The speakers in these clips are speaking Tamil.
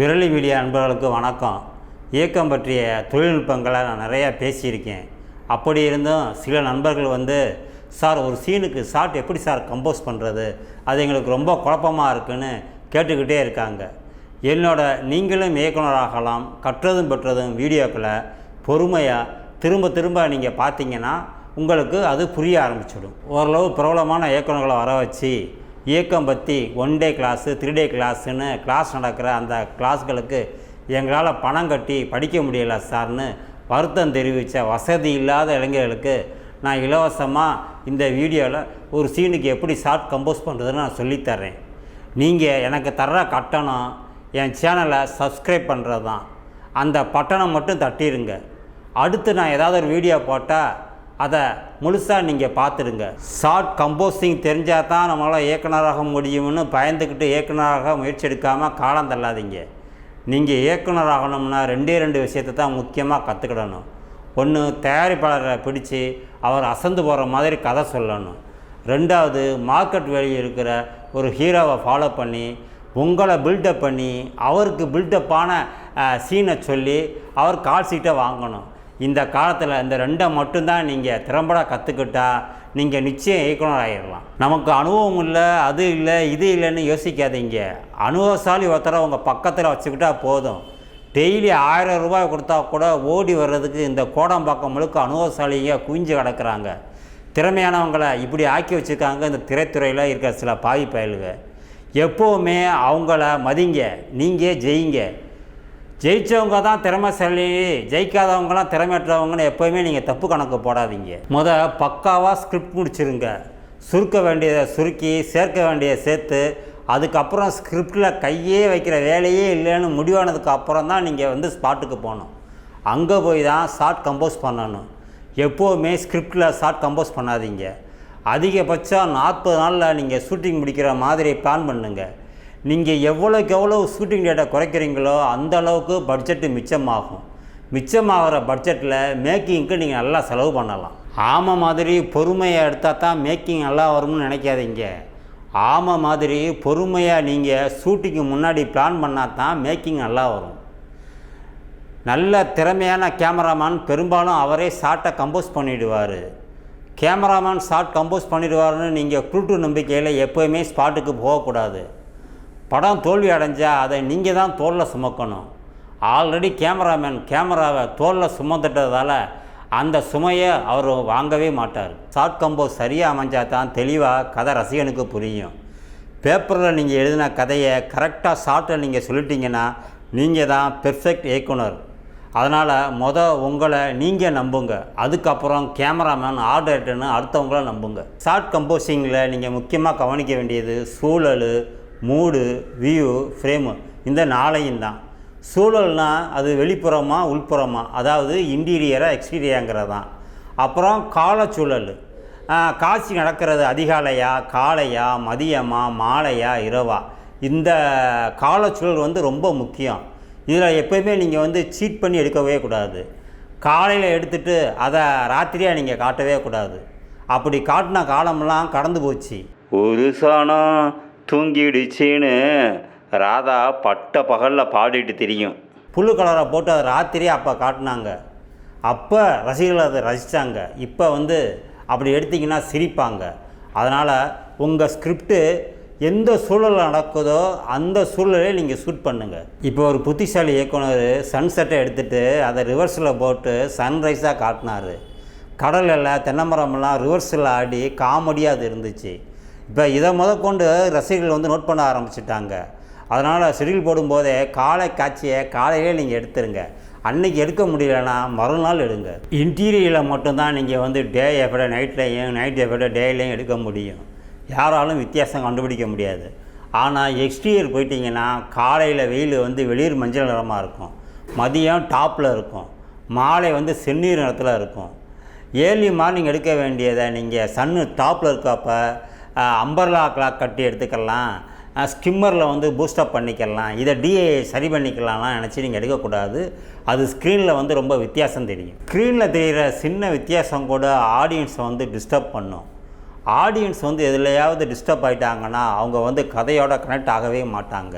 விரலி மீடியா அன்பர்களுக்கு வணக்கம். இயக்கம் பற்றிய தொழில்நுட்பங்களை நான் நிறையா பேசியிருக்கேன். அப்படி இருந்தும் சில நண்பர்கள் வந்து சார் ஒரு சீனுக்கு ஷார்ட் எப்படி சார் கம்போஸ் பண்ணுறது அது எங்களுக்கு ரொம்ப குழப்பமாக இருக்குன்னு கேட்டுக்கிட்டே இருக்காங்க. என்னோட நீங்களும் இயக்குனராகலாம் கற்றதும் பெற்றதும் வீடியோக்களை பொறுமையாக திரும்ப திரும்ப நீங்கள் பார்த்தீங்கன்னா உங்களுக்கு அது புரிய ஆரம்பிச்சிடும். ஓரளவு பிரபலமான இயக்குனர்களை வர வச்சு இயக்கம் பற்றி one day class three day கிளாஸுன்னு class நடக்கிற அந்த கிளாஸ்களுக்கு எங்களால் பணம் கட்டி படிக்க முடியல சார்னு வருத்தம் தெரிவித்த வசதி இல்லாத இளைஞர்களுக்கு நான் இலவசமாக இந்த வீடியோவில் ஒரு சீனுக்கு எப்படி ஷார்ட் கம்போஸ் பண்ணுறதுன்னு நான் சொல்லித்தர்றேன் நீங்கள் எனக்கு தர்ற கட்டணம் என் சேனலை சப்ஸ்கிரைப் பண்ணுறது தான் அந்த பட்டணம் மட்டும் தட்டிடுங்க அடுத்து நான் ஏதாவது ஒரு வீடியோ போட்டால் அதை முழுசாக நீங்கள் பார்த்துடுங்க. ஷார்ட் கம்போஸிங் தெரிஞ்சால் தான் நம்மளால் இயக்குனராக முடியும்னு பயந்துக்கிட்டு இயக்குனராக முயற்சி எடுக்காமல் காலம் தள்ளாதீங்க. நீங்கள் இயக்குனராகணும்னா ரெண்டே ரெண்டு விஷயத்தை தான் முக்கியமாக கற்றுக்கிடணும் ஒன்று தயாரிப்பாளரை பிடிச்சி அவர் அசந்து போகிற மாதிரி கதை சொல்லணும். ரெண்டாவது மார்க்கெட் வேல்யூ இருக்கிற ஒரு ஹீரோவை ஃபாலோ பண்ணி உங்களை பில்டப் பண்ணி அவருக்கு பில்டப்பான சீனை சொல்லி அவர் கால் சீட்டை வாங்கணும். இந்த காலத்தில் இந்த ரெண்டை மட்டும்தான் நீங்கள் திறம்பட கற்றுக்கிட்டா நீங்கள் நிச்சயம் இயக்குனர் ஆகிடலாம் நமக்கு அனுபவம் இல்லை அது இல்லை இது இல்லைன்னு யோசிக்காதீங்க. அனுபவசாலி ஒருத்தரை உங்கள் பக்கத்தில் வச்சுக்கிட்டா போதும். டெய்லி ஆயிரம் ரூபாய் கொடுத்தா கூட ஓடி வர்றதுக்கு இந்த கோடம்பாக்கம் முழுக்க அனுபவசாலிங்க குவிஞ்சு கிடக்கிறாங்க. திறமையானவங்களை இப்படி ஆக்கி வச்சுருக்காங்க இந்த திரைத்துறையில் இருக்கிற சில பாவி பயல்கள். எப்போவுமே அவங்கள மதிங்க நீங்கள் ஜெயிங்க. ஜெயித்தவங்க தான் திறமைசாலி ஜெயிக்காதவங்களாம் திறமையற்றவங்கன்னு எப்போயுமே நீங்கள் தப்பு கணக்கு போடாதீங்க. முத பக்காவாக ஸ்கிரிப்ட் முடிச்சிருங்க. சுருக்க வேண்டியதை சுருக்கி சேர்க்க வேண்டியதை சேர்த்து அதுக்கப்புறம் ஸ்கிரிப்டில் கையே வைக்கிற வேலையே இல்லைன்னு முடிவானதுக்கு அப்புறம் தான் நீங்கள் வந்து ஸ்பாட்டுக்கு போகணும். அங்கே போய் தான் ஷார்ட் கம்போஸ் பண்ணணும். எப்போவுமே ஸ்கிரிப்டில் ஷார்ட் கம்போஸ் பண்ணாதீங்க. அதிகபட்சம் நாற்பது நாளில் நீங்கள் ஷூட்டிங் முடிக்கிற மாதிரி பிளான் பண்ணுங்கள் நீங்கள் எவ்வளோக்கு எவ்வளோ ஷூட்டிங் டேட்டை குறைக்கிறீங்களோ அந்த அளவுக்கு பட்ஜெட்டு மிச்சமாகும். மிச்சமாகிற பட்ஜெட்டில் மேக்கிங்க்கு நீங்கள் நல்லா செலவு பண்ணலாம். ஆமை மாதிரி பொறுமையை எடுத்தால் தான் மேக்கிங் நல்லா வரும்னு நினைக்காதீங்க. ஆமை மாதிரி பொறுமையாக நீங்கள் ஷூட்டிங்கு முன்னாடி பிளான் பண்ணால் தான் மேக்கிங் நல்லா வரும். நல்ல திறமையான கேமராமேன் பெரும்பாலும் அவரே ஷார்ட்டை கம்போஸ் பண்ணிவிடுவார் கேமராமேன் ஷார்ட் கம்போஸ் பண்ணிடுவாருன்னு நீங்கள் குருட்டு நம்பிக்கையில் எப்போயுமே ஸ்பாட்டுக்கு போகக்கூடாது. படம் தோல்வி அடைஞ்சால் அதை நீங்கள் தான் தோளில் சுமக்கணும். ஆல்ரெடி கேமராமேன் கேமராவை தோளில் சுமந்துட்டதால் அந்த சுமையை அவர் வாங்கவே மாட்டார். ஷார்ட் கம்போஸ் சரியாக அமைஞ்சால் தான் தெளிவாக கதை ரசிகனுக்கு புரியும். பேப்பரில் நீங்கள் எழுதின கதையை கரெக்டாக ஷார்ட்டில் நீங்கள் சொல்லிட்டீங்கன்னா நீங்கள் தான் பெர்ஃபெக்ட் இயக்குனர். அதனால் மொதல் உங்களை நீங்கள் நம்புங்க. அதுக்கப்புறம் கேமராமேன் ஆர்டர்ட்டுன்னு அடுத்தவங்கள நம்புங்க. ஷார்ட் கம்போசிங்கில் நீங்கள் முக்கியமாக கவனிக்க வேண்டியது சூழல் மூடு வியூ ஃப்ரேமு இந்த நாளையும் தான். சூழல்னால் அது வெளிப்புறமா உள்புறமா அதாவது இன்டீரியராக எக்ஸ்டீரியாங்கிறது தான் அப்புறம் காலச்சூழல். காட்சி நடக்கிறது அதிகாலையா காலையா மதியமா மாலையா இரவா. இந்த காலச்சூழல் வந்து ரொம்ப முக்கியம். இதில் எப்போயுமே நீங்கள் வந்து சீட் பண்ணி எடுக்கவே கூடாது. காலையில் எடுத்துட்டு அதை ராத்திரியாக நீங்கள் காட்டவே கூடாது. அப்படி காட்டின காலமெல்லாம் கடந்து போச்சு. ஒரு சாணம் தூங்கிடுச்சின்னு ராதா பட்ட பகலில் பாடிட்டு தெரியும். புல்லு கலரை போட்டு அதை ராத்திரியே அப்போ காட்டினாங்க. அப்போ ரசிகர்கள் அதை ரசித்தாங்க இப்போ வந்து அப்படி எடுத்திங்கன்னா சிரிப்பாங்க. அதனால் உங்கள் ஸ்கிரிப்டு எந்த சூழலில் நடக்குதோ அந்த சூழலே நீங்கள் ஷூட் பண்ணுங்கள் இப்போ ஒரு புத்திசாலி இயக்குனர் சன்செட்டை எடுத்துகிட்டு அதை ரிவர்ஸில் போட்டு சன்ரைஸாக காட்டினார். கடலில் தென்னமரமெல்லாம் ரிவர்ஸில் ஆடி காமெடியாக அது இருந்துச்சு. இப்போ இதை முதற்கொண்டு ரசிகர்கள் வந்து நோட் பண்ண ஆரம்பிச்சிட்டாங்க. அதனால் ஷெடியூல் போடும்போதே காலை காட்சியை காலையிலே நீங்கள் எடுத்துருங்க. அன்றைக்கி எடுக்க முடியலன்னா மறுநாள் எடுங்க. இன்டீரியரில் மட்டும்தான் நீங்கள் வந்து டே எஃபட நைட்லேயும் நைட் எஃபட டேலையும் எடுக்க முடியும். யாராலும் வித்தியாசம் கண்டுபிடிக்க முடியாது. ஆனால் எக்ஸ்டீரியர் போயிட்டீங்கன்னா காலையில் வெயில் வந்து வெளிர் மஞ்சள் நிறமாக இருக்கும். மதியம் டாப்பில் இருக்கும். மாலை வந்து செந்நீர் நிறத்தில் இருக்கும். ஏர்லி மார்னிங் எடுக்க வேண்டியதை நீங்கள் சன்னு டாப்பில் இருக்கப்போ அம்பர்லா கிளாக் கட்டி எடுத்துக்கலாம். ஸ்கிம்மரில் வந்து பூஸ்டப் பண்ணிக்கலாம். இதை டிஏ சரி பண்ணிக்கலாம்லாம் நினச்சி நீங்கள் எடுக்கக்கூடாது. அது ஸ்க்ரீனில் வந்து ரொம்ப வித்தியாசம் தெரியும். ஸ்க்ரீனில் தெரிகிற சின்ன வித்தியாசம் கூட ஆடியன்ஸை வந்து டிஸ்டர்ப் பண்ணும். ஆடியன்ஸ் வந்து எதுலையாவது டிஸ்டர்ப் ஆகிட்டாங்கன்னா அவங்க வந்து கதையோட கனெக்ட் ஆகவே மாட்டாங்க.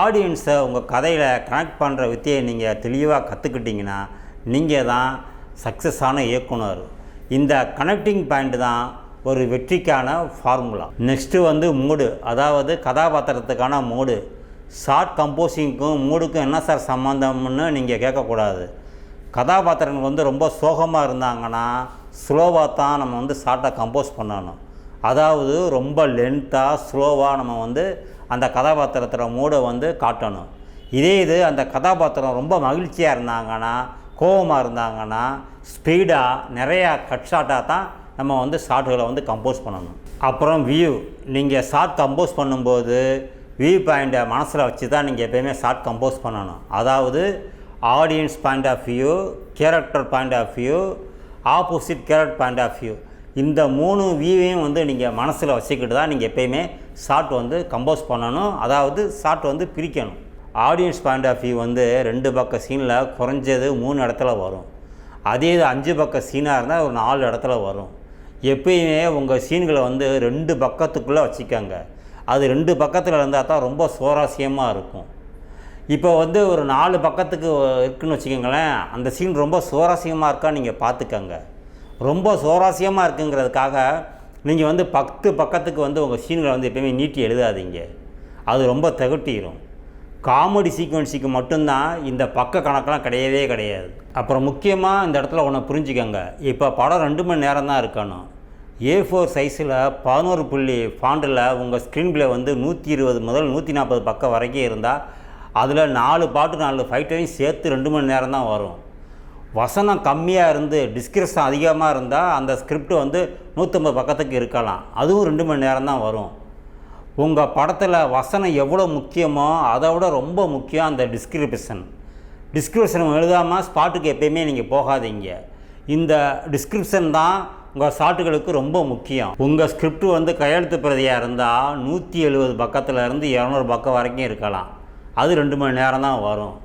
ஆடியன்ஸை உங்கள் கதையில் கனெக்ட் பண்ணுற வித்தியை நீங்கள் தெளிவாக கற்றுக்கிட்டிங்கன்னா நீங்கள் தான் சக்ஸஸான இயக்குனர். இந்த கனெக்டிங் பாயிண்ட் தான் ஒரு வெற்றிக்கான ஃபார்முலா நெக்ஸ்ட்டு வந்து மூடு. அதாவது கதாபாத்திரத்துக்கான மூடு. ஷார்ட் கம்போசிங்க்கும் மூடுக்கும் என்ன சார் சம்மந்தம்னு நீங்கள் கேட்கக்கூடாது. கதாபாத்திரங்கள் வந்து ரொம்ப சோகமாக இருந்தாங்கன்னா ஸ்லோவாக தான் நம்ம வந்து ஷார்ட்டை கம்போஸ் பண்ணணும். அதாவது ரொம்ப லென்த்தாக ஸ்லோவாக நம்ம வந்து அந்த கதாபாத்திரத்தோட மூடை வந்து காட்டணும். இதே இது அந்த கதாபாத்திரம் ரொம்ப மகிழ்ச்சியாக இருந்தாங்கன்னா கோபமாக இருந்தாங்கன்னா ஸ்பீடாக நிறையா கட் ஷாட்டாக தான் நம்ம வந்து ஷார்ட்டுகளை வந்து கம்போஸ் பண்ணணும். அப்புறம் வியூ நீங்கள் ஷார்ட் கம்போஸ் பண்ணும்போது வியூ பாயிண்ட்டை மனசில் வச்சு தான் நீங்கள் எப்போயுமே ஷார்ட் கம்போஸ் பண்ணணும். அதாவது audience point of view character point of view opposite character point of view இந்த மூணு வியூவையும் வந்து நீங்கள் மனசில் வச்சுக்கிட்டு தான் நீங்கள் எப்பயுமே ஷார்ட் வந்து கம்போஸ் பண்ணணும். அதாவது ஷார்ட் வந்து பிரிக்கணும். ஆடியன்ஸ் பாயிண்ட் ஆஃப் வியூ வந்து ரெண்டு பக்க சீனில் குறைஞ்சது மூணு இடத்துல வரும். அதே இது அஞ்சு பக்க சீனாக இருந்தால் ஒரு நாலு இடத்துல வரும். எப்பயுமே உங்கள் சீன்களை வந்து ரெண்டு பக்கத்துக்குள்ளே வச்சுக்கோங்க. அது ரெண்டு பக்கத்தில் இருந்தால் தான் ரொம்ப சுவாரஸ்யமாக இருக்கும். இப்போ வந்து ஒரு நாலு பக்கத்துக்கு இருக்குன்னு வச்சுக்கோங்களேன் அந்த சீன் ரொம்ப சுவாரஸ்யமாக இருக்கா நீங்கள் பார்த்துக்கங்க ரொம்ப சுவாரஸ்யமாக இருக்குங்கிறதுக்காக நீங்கள் வந்து பத்து பக்கத்துக்கு வந்து உங்கள் சீன்களை வந்து எப்பயுமே நீட்டி எழுதாதீங்க. அது ரொம்ப தகுட்டிடும் காமெடி சீக்வன்ஸுக்கு மட்டும்தான் இந்த பக்க கணக்கெலாம் கிடையவே கிடையாது. அப்புறம் முக்கியமாக இந்த இடத்துல ஒன்று புரிஞ்சுக்கோங்க. இப்போ படம் ரெண்டு மணி நேரம் தான் இருக்கணும். ஏ ஃபோர் சைஸில் பதினோரு புள்ளி ஃபாண்டில் உங்கள் ஸ்க்ரீன் பிளே வந்து நூற்றி இருபது முதல் நூற்றி நாற்பது பக்கம் வரைக்கும் இருந்தால் அதில் நாலு பாட்டு நாலு ஃபைட்டையும் சேர்த்து ரெண்டு மணி நேரம் தான் வரும். வசனம் கம்மியாக இருந்து டிஸ்கிரிப்ஷன் அதிகமாக இருந்தால் அந்த ஸ்கிரிப்ட் வந்து நூற்றம்பது பக்கத்துக்கு இருக்கலாம். அதுவும் ரெண்டு மணி நேரம் தான் வரும். உங்கள் படத்தில் வசனம் எவ்வளோ முக்கியமோ அதை விட ரொம்ப முக்கியம் அந்த டிஸ்கிரிப்ஷன் டிஸ்கிரிப்ஷன் எழுதாமல் ஸ்பாட்டுக்கு எப்பயுமே நீங்கள் போகாதீங்க. இந்த டிஸ்கிரிப்ஷன் தான் உங்கள் ஷாட்டுகளுக்கு ரொம்ப முக்கியம். உங்கள் ஸ்கிரிப்ட் வந்து கையெழுத்து பிரதியாக இருந்தால் நூற்றி எழுபது பக்கத்தில் இருந்து இரநூறு பக்கம் வரைக்கும் இருக்கலாம். அது ரெண்டு மணி நேரம் தான் வரும்.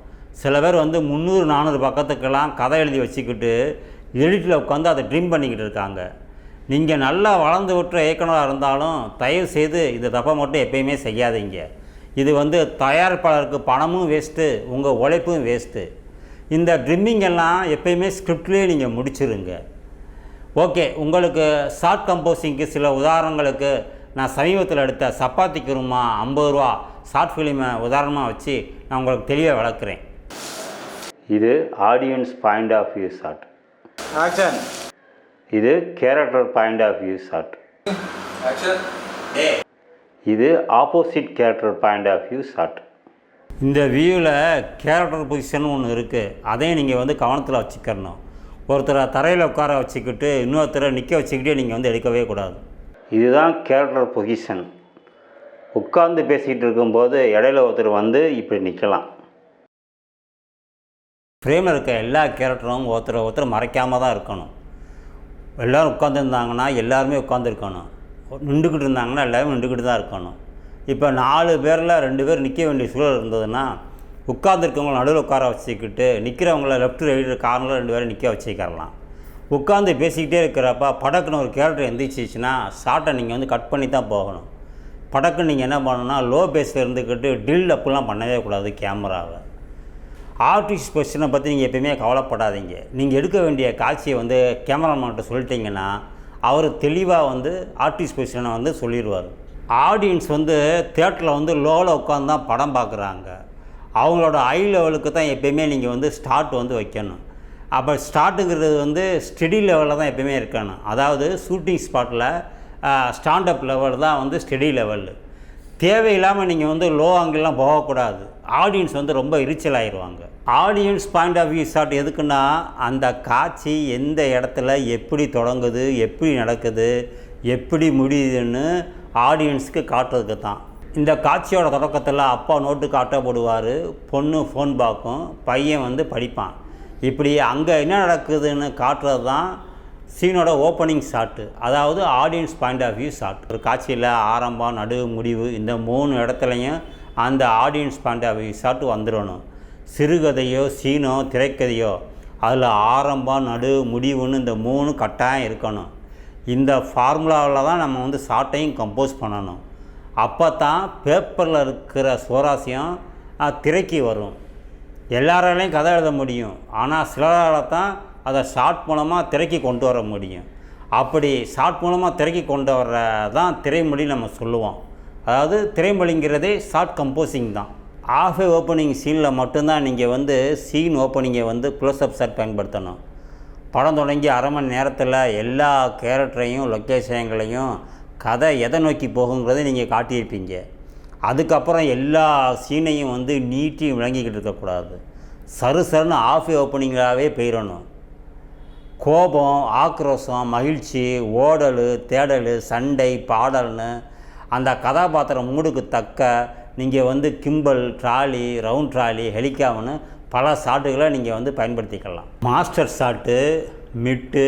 சில பேர் வந்து முந்நூறு நானூறு பக்கத்துக்கெல்லாம் கதை எழுதி வச்சுக்கிட்டு எடிட்டில் உட்காந்து அதை ட்ரீம் பண்ணிக்கிட்டு இருக்காங்க. நீங்கள் நல்லா வளர்ந்து விட்டுற இயக்குனராக இருந்தாலும் தயவு செய்து இந்த தப்பை மட்டும் எப்பயுமே செய்யாதீங்க. இது வந்து தயாரிப்பாளருக்கு பணமும் வேஸ்ட்டு உங்கள் உழைப்பும் வேஸ்ட்டு இந்த ட்ரிம்மிங் எல்லாம் எப்பயுமே ஸ்கிரிப்ட்லேயே நீங்கள் முடிச்சிருங்க. ஓகே உங்களுக்கு ஷார்ட் கம்போசிங்க்கு சில உதாரணங்களுக்கு நான் சமீபத்தில் எடுத்த சப்பாத்தி குருமா ஐம்பது ரூபா ஷார்ட் ஃபிலிமை உதாரணமாக வச்சு நான் உங்களுக்கு தெளிவாக விளக்குறேன். இது audience point of view shot action இது character point of view shot இது opposite character point of view shot இந்த வியூவில் கேரக்டர் பொசிஷன் ஒன்று இருக்குது அதையும் நீங்கள் வந்து கவனத்தில் வச்சுக்கணும். ஒருத்தரை தரையில் உட்கார வச்சுக்கிட்டு இன்னொருத்தரை நிற்க வச்சுக்கிட்டே நீங்கள் வந்து எடுக்கவே கூடாது. இதுதான் கேரக்டர் பொசிஷன் உட்கார்ந்து பேசிக்கிட்டு இருக்கும்போது இடையில ஒருத்தர் வந்து இப்படி நிற்கலாம் ஃப்ரேமில் இருக்க எல்லா கேரக்டரும் ஒருத்தரை ஒருத்தர் மறைக்காமல் தான் இருக்கணும். எல்லோரும் உட்காந்துருந்தாங்கன்னா எல்லாருமே உட்காந்துருக்கணும் நின்றுக்கிட்டு இருந்தாங்கன்னா எல்லோரும் நின்றுக்கிட்டு தான் இருக்கணும். இப்போ நாலு பேரில் ரெண்டு பேர் நிற்க வேண்டிய சூழல் இருந்ததுன்னா உட்காந்துருக்கவங்கள நடுவில் உட்கார வச்சுக்கிட்டு நிற்கிறவங்கள லெஃப்ட் ரைட்டு கார்னரில் ரெண்டு பேரும் நிற்க வச்சுக்கலாம் உட்காந்து பேசிக்கிட்டே இருக்கிறப்ப படக்குன்னு ஒரு கேரக்டர் எந்திரிச்சிச்சுன்னா ஷார்ட்டை நீங்கள் வந்து கட் பண்ணி தான் போகணும். படக்குன்னு நீங்கள் என்ன பண்ணணும்னா லோ பேஸில் இருந்துக்கிட்டு டில் அப்படிலாம் பண்ணவே கூடாது கேமராவை ஆர்டிஸ்ட் பொசிஷனை பற்றி நீங்கள் எப்பயுமே கவலைப்படாதீங்க. நீங்கள் எடுக்க வேண்டிய காட்சியை வந்து கேமராமேன்கிட்ட சொல்லிட்டீங்கன்னா அவர் தெளிவாக வந்து ஆர்டிஸ்ட் பொசிஷனை வந்து சொல்லிடுவார். ஆடியன்ஸ் வந்து தேட்டரில் வந்து லோவில் உட்காந்து தான் படம் பார்க்குறாங்க. அவங்களோட ஐ லெவலுக்கு தான் எப்பயுமே நீங்கள் வந்து ஸ்டார்ட் வந்து வைக்கணும். அப்போ ஸ்டார்ட்டுங்கிறது வந்து ஸ்டெடி லெவலில் தான் எப்பயுமே இருக்கணும். அதாவது ஷூட்டிங் ஸ்பாட்டில் ஸ்டாண்டப் லெவல் தான் வந்து ஸ்டெடி லெவலு தேவையில்லாமல் நீங்கள் வந்து லோ ஆங்கிள்லாம் போகக்கூடாது. ஆடியன்ஸ் வந்து ரொம்ப எரிச்சல் ஆயிடுவாங்க audience point of view shot எதுக்குன்னா அந்த காட்சி எந்த இடத்துல எப்படி தொடங்குது எப்படி நடக்குது எப்படி முடியுதுன்னு ஆடியன்ஸுக்கு காட்டுறதுக்கு தான். இந்த காட்சியோட தொடக்கத்தில் அப்பா நோட்டு காட்டப்படுவார் பொண்ணு ஃபோன் பார்க்கும் பையன் வந்து படிப்பான். இப்படி அங்கே என்ன நடக்குதுன்னு காட்டுறது தான் சீனோட ஓப்பனிங் ஷாட்டு அதாவது audience point of view shot ஒரு காட்சியில் ஆரம்பம் நடு முடிவு இந்த மூணு இடத்துலையும் அந்த audience point of view shot வந்துடணும். சிறுகதையோ சீனோ திரைக்கதையோ அதில் ஆரம்பம் நடு முடிவுன்னு இந்த மூணு கட்டாயம் இருக்கணும். இந்த ஃபார்முலாவில் தான் நம்ம வந்து ஷார்ட்டையும் கம்போஸ் பண்ணணும். அப்போ தான் பேப்பரில் இருக்கிற சுவராசியம் திரைக்கு வரும். எல்லாராலையும் கதை எழுத முடியும். ஆனால் சிலரால் தான் அதை ஷார்ட் மூலமாக திரைக்கு கொண்டு வர முடியும். அப்படி ஷார்ட் மூலமாக திரைக்கு கொண்டு வர தான் திரைமொழி நம்ம சொல்லுவோம். அதாவது திரைமொழிங்கிறதே ஷார்ட் கம்போசிங் தான். ஆஃப் ஓப்பனிங் சீனில் மட்டும்தான் நீங்கள் வந்து சீன் ஓப்பனிங்கை வந்து க்ளோஸ்அப் ஷாட் பயன்படுத்தணும். படம் தொடங்கி அரை மணி நேரத்தில் எல்லா கேரக்டரையும் லொக்கேஷன்களையும் கதை எதை நோக்கி போகுங்கிறதை நீங்கள் காட்டியிருப்பீங்க. அதுக்கப்புறம் எல்லா சீனையும் வந்து நீட்டி விளங்கிக்கிட்டு இருக்கக்கூடாது. சரு சருன்னு ஆஃப் ஓப்பனிங்காகவே போயிடணும் கோபம் ஆக்ரோஷம் மகிழ்ச்சி ஓடல் தேடல் சண்டை பாடல்னு அந்த கதாபாத்திரம் மூடுக்கு தக்க நீங்கள் வந்து கிம்பல் ட்ராலி ரவுண்ட் ட்ராலி ஹெலிகாப்னு பல ஷாட்டுகளை நீங்கள் வந்து பயன்படுத்திக்கலாம். மாஸ்டர் ஷாட்டு மிட்டு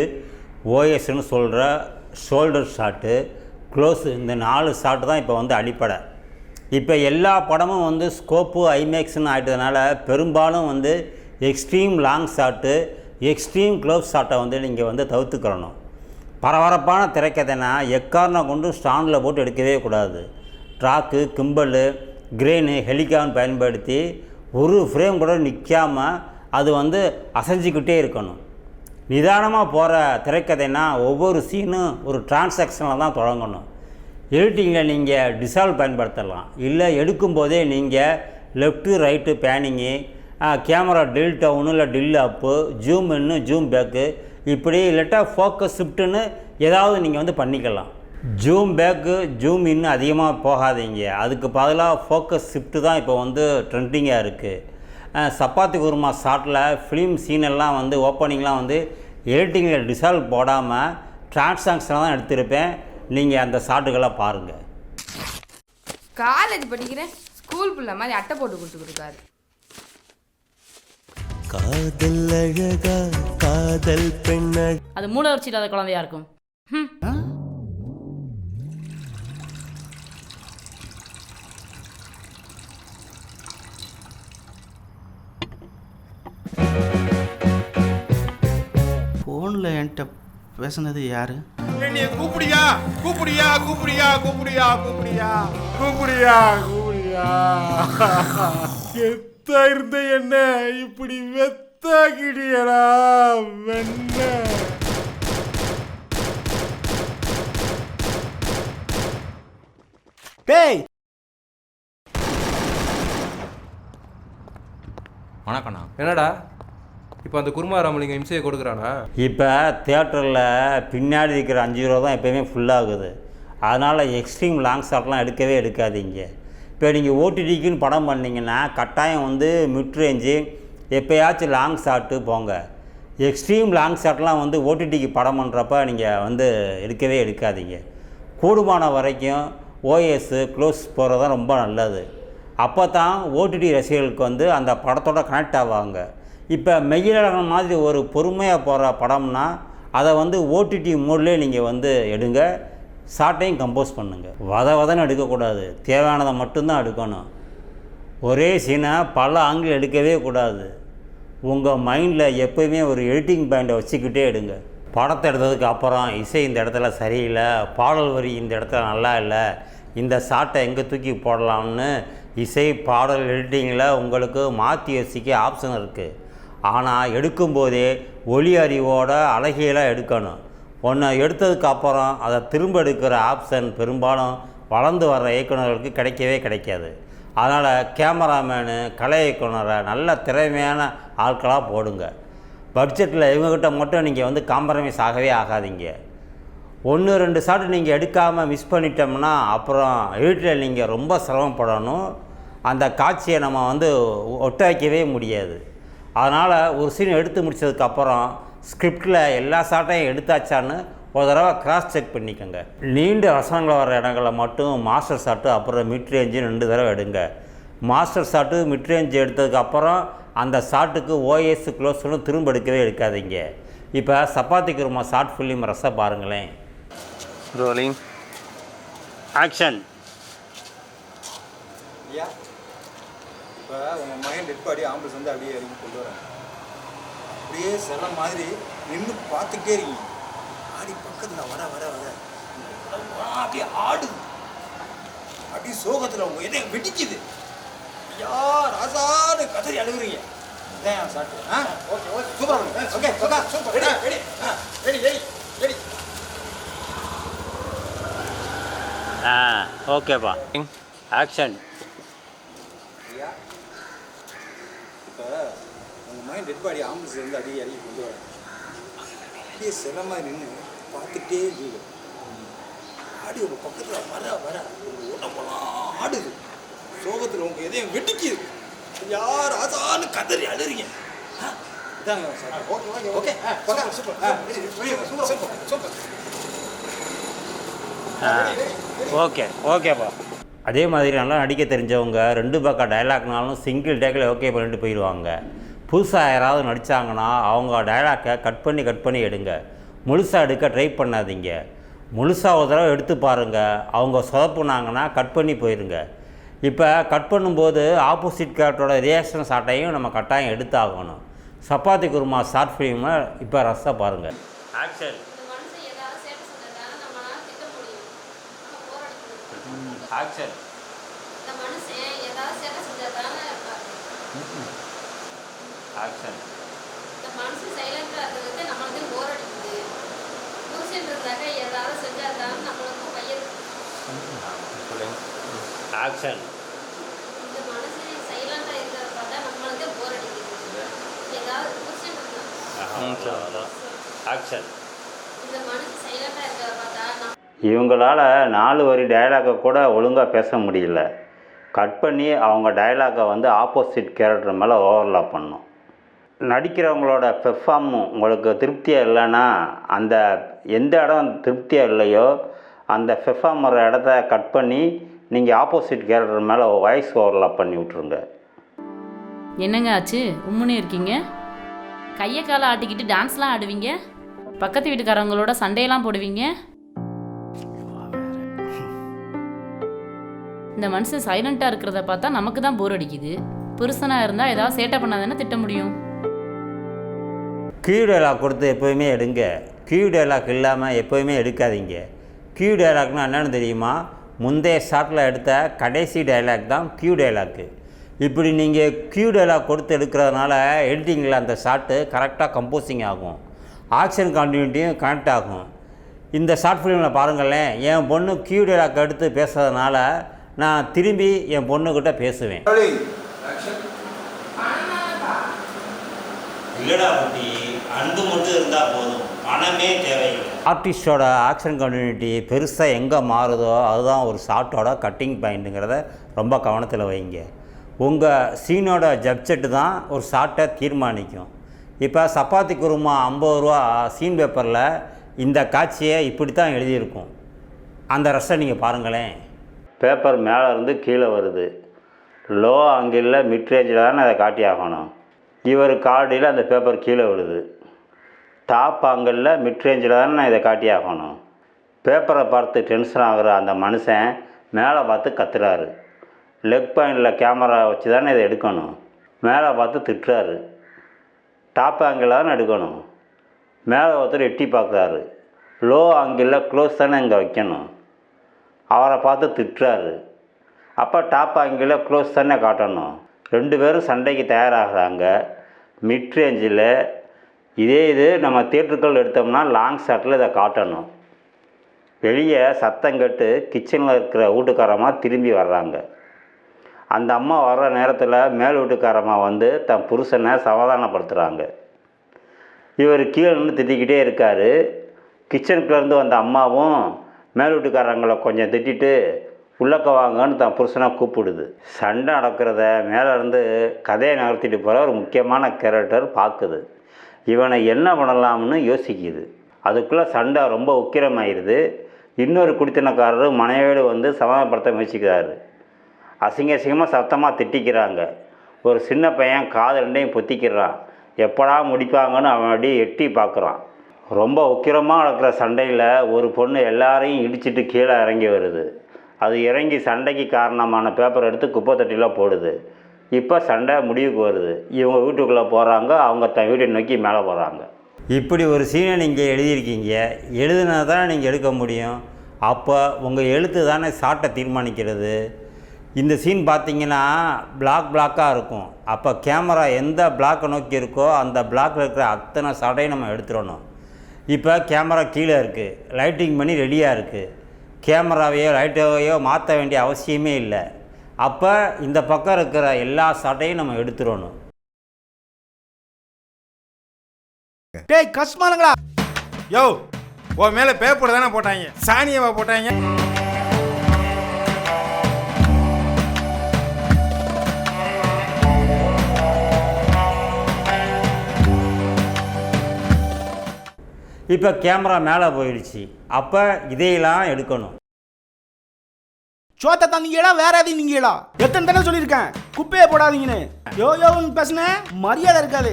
ஓஎஸ்ன்னு சொல்கிற ஷோல்டர் ஷாட்டு க்ளோஸ் இந்த நாலு ஷாட்டு தான் இப்போ வந்து அடிப்படை. இப்போ எல்லா படமும் வந்து ஸ்கோப்பு ஐமேக்ஸ்னு ஆகிட்டதுனால பெரும்பாலும் வந்து extreme long shot extreme close ஷாட்டை வந்து நீங்கள் வந்து தவிர்த்துக்கிறணும். பரபரப்பான திரைக்கதைனா எக்காரணம் கொண்டு ஸ்டாண்டில் போட்டு எடுக்கவே கூடாது. ட்ராக்கு கிம்பல் கிரெயின் ஹெலிகான் பயன்படுத்தி ஒரு ஃப்ரேம் கூட நிற்காம அது வந்து அசைஞ்சிக்கிட்டே இருக்கணும். நிதானமாக போகிற திரைக்கதைனா ஒவ்வொரு சீனும் ஒரு டிரான்சாக்ஷனில் தான் தொடங்கணும். எடிட்டிங்கில் நீங்கள் டிசால்வ் பயன்படுத்தலாம். இல்லை எடுக்கும்போதே நீங்கள் left right panning camera tilt down இல்லை tilt up zoom in zoom back. இப்படி இல்லாட்டா ஃபோக்கஸ் ஷிஃப்ட்டுன்னு ஏதாவது நீங்கள் வந்து பண்ணிக்கலாம். ஜூம் பேக்கு ஜூம் இன்னும் அதிகமாக போகாதீங்க. அதுக்கு பதிலாக ஃபோக்கஸ் ஷிஃப்ட்டு தான் இப்போ வந்து ட்ரெண்டிங்காக இருக்குது சப்பாத்தி குருமா ஷாட்டில் ஃபிலிம் சீனெல்லாம் வந்து ஓப்பனிங்லாம் வந்து எடிட்டிங்கில் டிசால்வ் போடாமல் டிரான்சாக்ஷனில் தான் எடுத்திருப்பேன். நீங்கள் அந்த ஷாட்டுகளை பாருங்கள் காலேஜ் படிக்கிறேன் ஸ்கூல் பிள்ளை மாதிரி அட்டை போட்டு கொடுத்து கொடுக்காரு காதல் அழகா காதல் பெண்ணழ அது மூளை வச்சு இல்லாத குழந்தையா இருக்கும். ஃபோனில் என்கிட்ட பேசுனது யாரு? என்னைய கூப்பிடியா? கூப்பிடியா? கூப்பிடியா? கூப்பிடியா? கூப்பிடியா? கூப்பிடியா? கூப்பிடியா? கெத்தா இருந்த என்ன இப்படி வெத்தாக்கிடியடா வெண்ண. டேய் வணக்கண்ணா. என்னடா? இப்போ அந்த குருமா ராமலிங்கம் இம்சையை கொடுக்குறானா? இப்போ தியேட்டரில் பின்னாடி இருக்கிற அஞ்சு ரூபா தான் எப்போயுமே ஃபுல்லாகுது அதனால் எக்ஸ்ட்ரீம் லாங் ஷாட்லாம் எடுக்கவே எடுக்காதீங்க. இப்போ நீங்கள் ஓடிடிக்குன்னு படம் பண்ணிங்கன்னா கட்டாயம் வந்து மிட் ரேஞ்சு எப்போயாச்சும் லாங் ஷாட்டு போங்க. எக்ஸ்ட்ரீம் லாங் ஷாட்லாம் வந்து ஓடிடிக்கு படம் பண்ணுறப்ப நீங்கள் வந்து எடுக்கவே எடுக்காதீங்க. கூடுமான வரைக்கும் ஓஎஸ்ஸு க்ளோஸ் போகிறது தான் ரொம்ப நல்லது. அப்போ தான் ஓடிடி ரசிகர்களுக்கு வந்து அந்த படத்தோட கனெக்ட் ஆவாங்க. இப்போ மெய்யழகன் மாதிரி ஒரு பொறுமையாக போகிற படம்னா அதை வந்து ஓடிடி மோட்லேயே நீங்கள் வந்து எடுங்க. ஷார்ட்டையும் கம்போஸ் பண்ணுங்கள் வத வதன்னு எடுக்கக்கூடாது. தேவையானதை மட்டும்தான் எடுக்கணும். ஒரே சீனை பல ஆங்கிள் எடுக்கவே கூடாது. உங்கள் மைண்டில் எப்போயுமே ஒரு எடிட்டிங் பாயிண்டை வச்சுக்கிட்டே எடுங்க. படத்தை எடுத்ததுக்கு அப்புறம் இசை இந்த இடத்துல சரியில்லை பாடல் வரி இந்த இடத்துல நல்லா இல்லை இந்த ஷார்ட்டை எங்கே தூக்கி போடலாம்னு இசை பாடல் எடிட்டிங்கில் உங்களுக்கு மாற்றி யோசிக்க ஆப்ஷன் இருக்குது ஆனால் எடுக்கும்போதே ஒளி அறிவோட அழகியலாக எடுக்கணும். ஒன்று எடுத்ததுக்கு அப்புறம் அதை திரும்ப எடுக்கிற ஆப்ஷன் பெரும்பாலும் வளர்ந்து வர்ற இயக்குநர்களுக்கு கிடைக்கவே கிடைக்காது. அதனால் கேமராமேனு கலை இயக்குனரை நல்ல திறமையான ஆட்களாக போடுங்க. பட்ஜெட்டில் இவங்ககிட்ட மட்டும் நீங்கள் வந்து காம்ப்ரமைஸ் ஆகவே ஆகாதீங்க. ஒன்று ரெண்டு ஷாட் நீங்கள் எடுக்காமல் மிஸ் பண்ணிட்டோம்னா அப்புறம் எடிட்டில் நீங்கள் ரொம்ப சிரமப்படணும். அந்த காட்சியை நம்ம வந்து ஒட்ட வைக்கவே முடியாது. அதனால் ஒரு சீன் எடுத்து முடிச்சதுக்கப்புறம் ஸ்கிரிப்டில் எல்லா ஷாட்டையும் எடுத்தாச்சான்னு ஒரு தடவை கிராஸ் செக் பண்ணிக்கோங்க. நீண்ட வசனங்கள் வர இடங்களை மட்டும் மாஸ்டர் ஷாட்டு அப்புறம் மிட் ரேஞ்சு ரெண்டு தடவை எடுங்க. மாஸ்டர் ஷாட்டு மிட் ரேஞ்ச் எடுத்ததுக்கப்புறம் அந்த ஷாட்டுக்கு ஓஎஸ் க்ளோஸ்னு திரும்ப எடுக்கவே எடுக்காதீங்க. இப்போ சப்பாத்தி குருமா ஷார்ட் ஃபிலிம் ரச பாருங்களேன். ரோலிங் ஆக்ஷன் இப்போ உங்கள் மகன் டெட் பாடி ஆம்புலன்ஸ் வந்து அப்படியே இறங்கி கொண்டு வராங்க அப்படியே சில மாதிரி நின்று பார்த்துட்டே இருக்கீங்க. ஆடி பக்கத்தில் வர வர வர. அப்படியே ஆடுது. அப்படியே சோகத்தில் உங்கள் இதயம் வெடிக்குது. ஐயா ராசான்னு கதறி அழுகுறீங்க. இதான் என் சாட்டு ஆ okay okay super okay super ready ready ready ready ஆ ஓகேப்பா ஆக்ஷன் ஐயா இப்போ மைண்ட் டெட் பாடி ஆம்புலன்ஸ் இருந்து அடி இறங்கி கொண்டு வரேன். அப்படியே மாதிரி நின்று பார்த்துட்டே இருந்தீங்க ஆடி உங்கள் பக்கத்தில் வர வர உங்கள் உடம்பெல்லாம் ஆடுது. சோகத்தில் உங்கள் எதையும் வெட்டிக்குது யார் ஆசான்னு கதறி அழுறீங்க. ஆ, இதாங்க sir. Okay okay okay. Okay. Super ஆ, சூப்பர். சூப்பர். சூப்பர். ஓகே ஓகேப்பா அதே மாதிரி நல்லா நடிக்க தெரிஞ்சவங்க ரெண்டு பக்கம் டைலாக்னாலும் சிங்கிள் டேக்கில் ஓகே பண்ணிட்டு போயிடுவாங்க புதுசாக யாராவது நடித்தாங்கன்னா அவங்க டைலாக்கை கட் பண்ணி கட் பண்ணி எடுங்க. முழுசாக எடுக்க ட்ரை பண்ணாதீங்க. முழுசாக ஒரு தடவை எடுத்து பாருங்கள் அவங்க சொதப்புனாங்கன்னா கட் பண்ணி போயிருங்க. இப்போ கட் பண்ணும்போது ஆப்போசிட் கேரக்டரோட ரியாக்ஷன் ஷாட்டையும் நம்ம கட்டாயம் எடுத்தாகணும். சப்பாத்தி குருமா ஷார்ட் ஃபிலிமை இப்போ ரசம் பாருங்கள் action action action action action இவங்களால் நாலு வரி டயலாக்கை கூட ஒழுங்காக பேச முடியல. கட் பண்ணி அவங்க டயலாக்கை வந்து ஆப்போசிட் கேரக்டர் மேலே ஓவர்லாப் பண்ணும் நடிக்கிறவங்களோட பெர்ஃபார்ம் உங்களுக்கு திருப்தியாக இல்லைன்னா அந்த எந்த இடம் திருப்தியாக இல்லையோ அந்த பெர்ஃபார்மர் இடத்த கட் பண்ணி நீங்கள் ஆப்போசிட் கேரக்டர் மேலே வாய்ஸ் ஓவர்லாப் பண்ணி விட்ருங்க என்னங்க ஆச்சு? உம்முன்னு இருக்கீங்க? கையை காலை ஆட்டிக்கிட்டு டான்ஸ்லாம் ஆடுவீங்க? பக்கத்து வீட்டுக்காரங்களோட சண்டையெல்லாம் போடுவீங்க? இந்த மனுஷன் சைலண்ட்டாக இருக்கிறத பார்த்தா நமக்கு தான் போர் அடிக்குது. புருஷனாக இருந்தால் ஏதாவது சேட்டை பண்ணாதானே திட்ட முடியும்? கியூ டைலாக் கொடுத்து எப்போயுமே எடுங்க. கியூ டைலாக் இல்லாமல் எப்போயுமே எடுக்காதீங்க. கியூ டைலாக்னா என்னென்னு தெரியுமா? முந்தைய ஷாட்டில் எடுத்த கடைசி டைலாக் தான் கியூ டைலாக்கு இப்படி நீங்கள் கியூ டைலாக் கொடுத்து எடுக்கிறதுனால எடிட்டிங்கில் அந்த ஷாட்டு கரெக்டாக கம்போசிங் ஆகும். ஆக்ஷன் கண்டினியூட்டியும் கனெக்ட் ஆகும். இந்த ஷார்ட் ஃபிலிமில் பாருங்களேன் என் பொண்ணு கியூ டைலாக் எடுத்து பேசுறதுனால நான் திரும்பி என் பொண்ணுக்கிட்ட பேசுவேன். இல்லடா குட்டி. அன்பு மட்டும் இருந்தால் போதும் பணமே தேவையில்லை ஆர்டிஸ்டோட ஆக்ஷன் கம்யூனிட்டி பெருசாக எங்கே மாறுதோ அதுதான் ஒரு ஷார்ட்டோட கட்டிங் பாயிண்ட்டுங்கிறத ரொம்ப கவனத்தில் வைங்க. உங்கள் சீனோட ஜப்செட்டு தான் ஒரு ஷார்ட்டை தீர்மானிக்கும். இப்போ சப்பாத்தி குருமா ஐம்பது ரூபா சீன் பேப்பரில் இந்த காட்சியை இப்படி தான் எழுதியிருக்கும். அந்த ரஷ்ஷை நீங்கள் பாருங்களேன். பேப்பர் மேலே இருந்து கீழே வருது. லோ ஆங்கிளில் மிட் ரேஞ்சில் தானே அதை காட்டி ஆகணும் இவர் கார்டில் அந்த பேப்பர் கீழே விழுது. டாப் ஆங்கிளில் மிட் ரேஞ்சில் தானே நான் இதை காட்டி ஆகணும். பேப்பரை பார்த்து டென்ஷன் ஆகிற அந்த மனுஷன் மேலே பார்த்து கத்துறாரு. லெக் பாயிண்டில் கேமரா வச்சு தானே இதை எடுக்கணும். மேலே பார்த்து திட்டுறாரு. டாப் ஆங்கிளில் தானே எடுக்கணும். மேலே ஒருத்தர் எட்டி பார்க்குறாரு. லோ ஆங்கிளில் க்ளோஸ் தானே இங்கே வைக்கணும். அவரை பார்த்து திட்டுறாரு. அப்போ டாப் ஆங்கிளில் க்ளோஸ் தானே காட்டணும். ரெண்டு பேரும் சண்டைக்கு தயாராகிறாங்க. மிட்ரேஞ்சில் இதே இது நம்ம தியேட்டருக்குள் எடுத்தோம்னா லாங் ஷாட்டில் இதை காட்டணும். வெளியே சத்தம் கட்டு கிச்சனில் இருக்கிற வீட்டுக்காரமாக திரும்பி வர்றாங்க. அந்த அம்மா வர்ற நேரத்தில் மேல் வீட்டுக்காரம்மா வந்து தன் புருஷனை சமாதானப்படுத்துகிறாங்க இவர் கீழே நின்று திட்டிக்கிட்டே இருக்கார். கிச்சனுக்குலேருந்து வந்த அம்மாவும் மேல் வீட்டுக்காரங்களை கொஞ்சம் திட்டிட்டு உள்ளக்க வாங்கன்னு தன் புருஷனை கூப்பிடுது. சண்டை நடக்கிறத மேலே இருந்து கதையை நகர்த்திட்டு போகிற ஒரு முக்கியமான கேரக்டர் பார்க்குது. இவனை என்ன பண்ணலாம்னு யோசிக்குது. அதுக்குள்ளே சண்டை ரொம்ப உக்கிரமாயிருது. இன்னொரு குடித்தனக்காரர் மனைவியோடு வந்து சமாதானப்படுத்த முயற்சிக்கிறாரு. அசிங்க அசிங்கமாக சத்தமாக திட்டிக்கிறாங்க. ஒரு சின்ன பையன் காது ரெண்டையும் பொத்திக்கிறான். எப்படா முடிப்பாங்கன்னு அவன் அப்படியே எட்டி பார்க்குறான். ரொம்ப உக்கிரமாக நடக்கிற சண்டையில் ஒரு பொண்ணு எல்லாரையும் இடிச்சிட்டு கீழே இறங்கி வருது. அது இறங்கி சண்டைக்கு காரணமான பேப்பர் எடுத்து குப்பை தொட்டியில் போடுது. இப்போ சண்டை முடிவுக்கு வருது. இவங்க வீட்டுக்குள்ளே போகிறாங்க அவங்க தன் வீட்டை நோக்கி மேலே போகிறாங்க. இப்படி ஒரு சீனை நீங்கள் எழுதியிருக்கீங்க. எழுதுனா தான் நீங்கள் எடுக்க முடியும். அப்போ உங்கள் எழுத்து தானே சாட்டை தீர்மானிக்கிறது. இந்த சீன் பார்த்தீங்கன்னா பிளாக் பிளாக்காக இருக்கும். அப்போ கேமரா எந்த பிளாக்கை நோக்கி இருக்கோ அந்த பிளாக்கில் இருக்கிற அத்தனை சடையும் நம்ம எடுத்துடணும். இப்போ கேமரா கீழே இருக்குது லைட்டிங் பண்ணி ரெடியாக இருக்குது கேமராவையோ லைட்டாவையோ மாற்ற வேண்டிய அவசியமே இல்லை. அப்போ இந்த பக்கம் இருக்கிற எல்லா சட்டையும் நம்ம எடுத்துடணும். டேய் கஷ்மானுங்களா? யோ உன் மேலே பேப்பர் தானே போட்டாங்க. சாணியவா போட்டாங்க? இப்போ கேமரா மேலே போயிடுச்சு. அப்போ இதையெல்லாம் எடுக்கணும். சோத்தை தந்தீங்களா வேற எதையும் நீங்களா எத்தனை தடவை சொல்லியிருக்கேன்? குப்பையை போடாதீங்கன்னு. யோ யோன்னு பேசுன மரியாதை இருக்காது.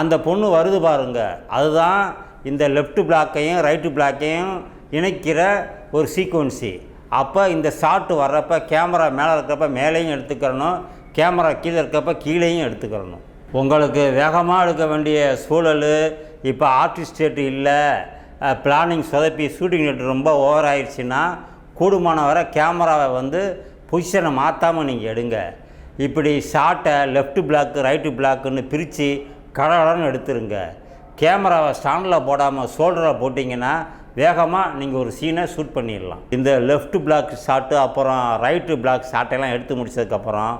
அந்த பொண்ணு வருது பாருங்க. அதுதான் இந்த லெஃப்ட் பிளாக்கையும் ரைட்டு பிளாக்கையும் இணைக்கிற ஒரு சீக்வன்சி அப்போ இந்த ஷாட்டு வர்றப்ப கேமரா மேலே இருக்கிறப்ப மேலேயும் எடுத்துக்கிறணும் கேமரா கீழே இருக்கப்ப கீழேயும் எடுத்துக்கிறணும் உங்களுக்கு வேகமாக எடுக்க வேண்டிய சூழல் இப்போ ஆர்டிஸ்டேட் இல்லை பிளானிங் சொதப்பி ஷூட்டிங் ரேட் ரொம்ப ஓவர் ஆயிடுச்சுன்னா கூடுமான வரை கேமராவை வந்து பொசிஷனை மாற்றாமல் நீங்கள் எடுங்க. இப்படி ஷார்ட்டை லெஃப்ட் பிளாக்கு ரைட்டு பிளாக்குன்னு பிரித்து கடகடன்னு எடுத்துருங்க. கேமராவை ஸ்டாண்டில் போடாமல் ஷோல்டரில் போட்டிங்கன்னா வேகமாக நீங்கள் ஒரு சீனை ஷூட் பண்ணிடலாம். இந்த லெஃப்ட் பிளாக் ஷாட்டு அப்புறம் ரைட்டு பிளாக் ஷாட்டெல்லாம் எடுத்து முடிச்சதுக்கப்புறம்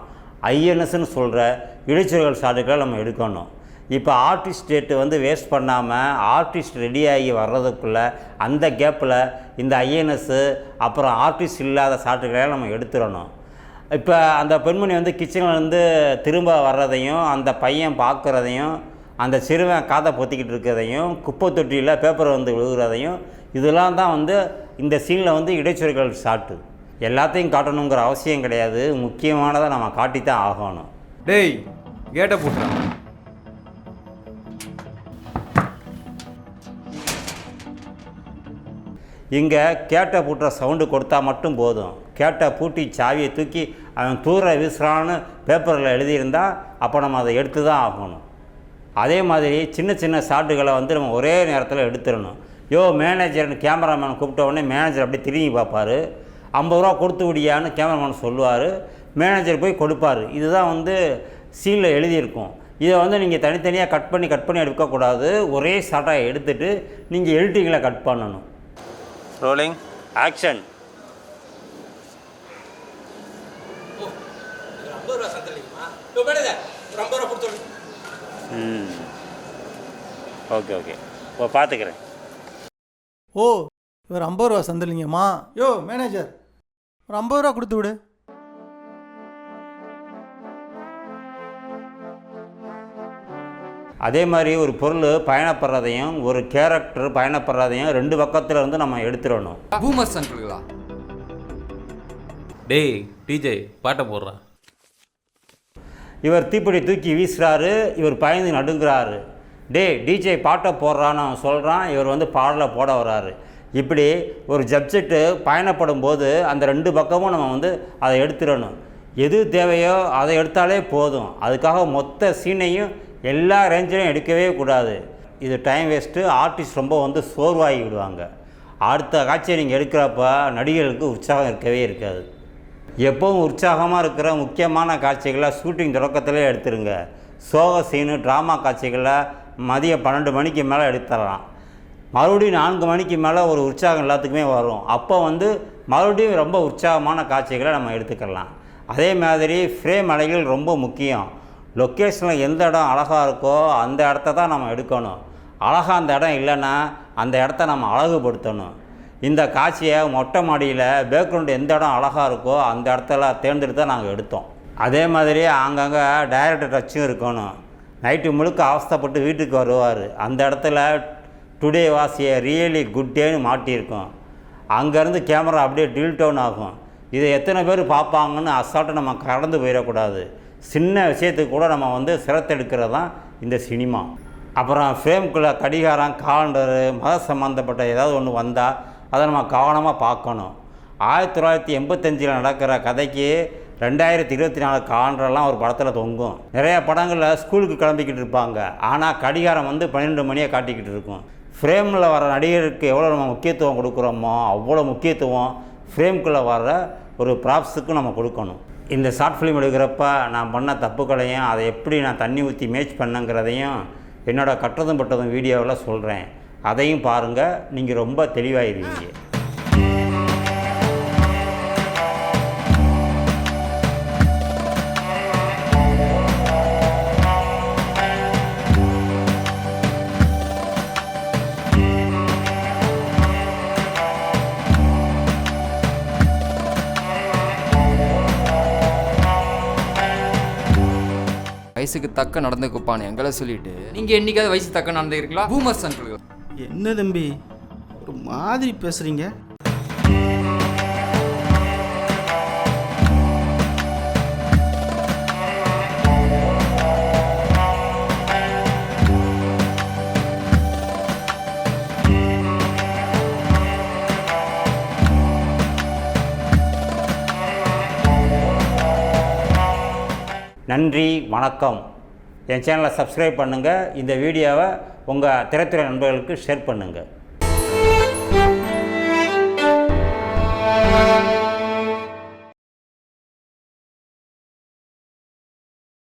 ஐஎன்எஸ்ன்னு சொல்கிற இடைச்சல்கள் சாதுக்களை நம்ம எடுக்கணும். இப்போ ஆர்டிஸ்ட் டேட்டு வந்து வேஸ்ட் பண்ணாமல் ஆர்டிஸ்ட் ரெடியாகி வர்றதுக்குள்ளே அந்த கேப்பில் இந்த ஐஎன்எஸ்ஸு அப்புறம் ஆர்டிஸ்ட் இல்லாத சாட்டுகளை நம்ம எடுத்துடணும். இப்போ அந்த பெண்மணி வந்து கிச்சனில் இருந்து திரும்ப வர்றதையும் அந்த பையன் பார்க்குறதையும் அந்த சிறுவன் காதை பொத்திக்கிட்டு இருக்கிறதையும் குப்பை தொட்டியில் பேப்பர் வந்து விழுகிறதையும் இதெல்லாம் தான் வந்து இந்த சீனில் வந்து இடைச்சொல்கள் சாட்டு. எல்லாத்தையும் காட்டணுங்கிற அவசியம் கிடையாது. முக்கியமானதை நம்ம காட்டி தான் ஆகணும். டேய் கேட்டை போட்டுறான் இங்கே கேட்டை பூட்டுற சவுண்டு கொடுத்தா மட்டும் போதும். கேட்டை பூட்டி சாவியை தூக்கி அவன் தூர வீசுறான்னு பேப்பரில் எழுதியிருந்தா அப்போ நம்ம அதை எடுத்து தான் ஆகணும். அதே மாதிரி சின்ன சின்ன ஷாட்டுகளை வந்து நம்ம ஒரே நேரத்தில் எடுத்துடணும். யோ மேனேஜர்னு கேமராமேன் கூப்பிட்ட உடனே மேனேஜர் அப்படியே திரும்பி பார்ப்பார். ஐம்பது ரூபா கொடுத்து விடியான்னு கேமராமேன் சொல்லுவார். மேனேஜர் போய் கொடுப்பார். இதுதான் வந்து சீனில் எழுதியிருக்கும். இதை வந்து நீங்கள் தனித்தனியாக கட் பண்ணி கட் பண்ணி எடுக்கக்கூடாது ஒரே ஷாட்டாக எடுத்துகிட்டு நீங்கள் எடிட்டிங்கில் கட் பண்ணணும். ரோலிங் ஆக்ஷன் ம் ஓகே ஓகே இப்போ பார்த்துக்கிறேன் ஓ இவர் ஐம்பது ரூபா சந்திலிங்கம்மா யோ மேனேஜர் ஒரு ஐம்பது ரூபா கொடுத்து விடு. அதே மாதிரி ஒரு பொருள் பயணப்படுறதையும் ஒரு கேரக்டர் பயணப்படுறதையும் ரெண்டு பக்கத்தில் இருந்து நம்ம எடுத்துடணும். பூமர்ஸ் அங்கிள்களா டேய் டிஜே பாட்டை போடுறான் இவர் தீப்பொடி தூக்கி வீசுறாரு இவர் பயந்து நடுங்குறாரு. டே டிஜே பாட்டை போடுறான்னு அவன் சொல்கிறான் இவர் வந்து பாடலை போட வராரு இப்படி ஒரு சப்ஜெக்ட்டு பயணப்படும் போது அந்த ரெண்டு பக்கமும் நம்ம வந்து அதை எடுத்துடணும். எது தேவையோ அதை எடுத்தாலே போதும். அதுக்காக மொத்த சீனையும் எல்லா ரேஞ்சிலையும் எடுக்கவே கூடாது. இது டைம் வேஸ்ட்டு ஆர்டிஸ்ட் ரொம்ப வந்து சோர்வாகி விடுவாங்க. அடுத்த காட்சியை நீங்கள் எடுக்கிறப்ப நடிகர்களுக்கு உற்சாகம் இருக்கவே இருக்காது. எப்பவும் உற்சாகமாக இருக்கிற முக்கியமான காட்சிகளை ஷூட்டிங் தொடக்கத்திலே எடுத்துருங்க. சோக சீனு ட்ராமா காட்சிகளை மதியம் பன்னெண்டு மணிக்கு மேலே எடுத்துடலாம். மறுபடியும் நான்கு மணிக்கு மேலே ஒரு உற்சாகம் எல்லாத்துக்குமே வரும். அப்போ வந்து மறுபடியும் ரொம்ப உற்சாகமான காட்சிகளை நம்ம எடுத்துக்கலாம். அதே மாதிரி ஃப்ரேம் அலைகள் ரொம்ப முக்கியம். லொக்கேஷனில் எந்த இடம் அழகாக இருக்கோ அந்த இடத்த தான் நம்ம எடுக்கணும். அழகாக அந்த இடம் இல்லைன்னா அந்த இடத்த நம்ம அழகுபடுத்தணும். இந்த காட்சியை மொட்டை மாடியில் பேக்ரவுண்ட் எந்த இடம் அழகாக இருக்கோ அந்த இடத்துல தேர்ந்தெடுத்து தான் நாங்கள் எடுத்தோம். அதே மாதிரி அங்கங்கே டைரக்டர் டச்சும் இருக்கணும். நைட்டு முழுக்க அவஸ்தைப்பட்டு வீட்டுக்கு வருவார். அந்த இடத்துல டுடே வாசியை ரியலி குட் டேன்னு மாட்டியிருக்கோம். அங்கேருந்து கேமரா அப்படியே டில் டவுன் ஆகும். இதை எத்தனை பேர் பார்ப்பாங்கன்னு அசால்ட்டை நம்ம கடந்து போயிடக்கூடாது. சின்ன விஷயத்துக்கு கூட நம்ம வந்து சிரத்தெடுக்கிறது தான் இந்த சினிமா. அப்புறம் ஃப்ரேம்குள்ளே கடிகாரம் காலண்டரு மத சம்மந்தப்பட்ட ஏதாவது ஒன்று வந்தால் அதை நம்ம கவனமாக பார்க்கணும். ஆயிரத்தி தொள்ளாயிரத்தி எண்பத்தஞ்சில் நடக்கிற கதைக்கு ரெண்டாயிரத்தி இருபத்தி நாலு காலண்டரெல்லாம் ஒரு படத்தில் தொங்கும். நிறைய படங்களில் ஸ்கூலுக்கு கிளம்பிக்கிட்டு இருப்பாங்க. ஆனால் கடிகாரம் வந்து பன்னெண்டு மணியை காட்டிக்கிட்டு இருக்கும். ஃப்ரேமில் வர நடிகருக்கு எவ்வளோ நம்ம முக்கியத்துவம் கொடுக்குறோமோ அவ்வளோ முக்கியத்துவம் ஃப்ரேம்குள்ளே வர ஒரு ப்ராப்ஸுக்கும் நம்ம கொடுக்கணும். இந்த ஷார்ட் ஃபிலிம் எடுக்கிறப்ப நான் பண்ண தப்புக்களையும் அதை எப்படி நான் தண்ணி ஊற்றி மேட்ச் பண்ணங்கிறதையும் என்னோட கட்டதும் பட்டதும் வீடியோவில் சொல்கிறேன் அதையும் பாருங்கள் நீங்கள் ரொம்ப தெளிவாயிருவீங்க. வயசுக்கு தக்க நடந்துக்குப்பான்னு எங்களை சொல்லிட்டு. நீங்க என்னைக்காவது வயசு தக்க நடந்துக்கிறீங்களா? பூமர் சென்டருக்கு என்ன தம்பி? ஒரு மாதிரி பேசுறீங்க. நன்றி வணக்கம். என் சேனலை சப்ஸ்கிரைப் பண்ணுங்கள் இந்த வீடியோவை உங்கள் திரைத்துறை நண்பர்களுக்கு ஷேர் பண்ணுங்கள்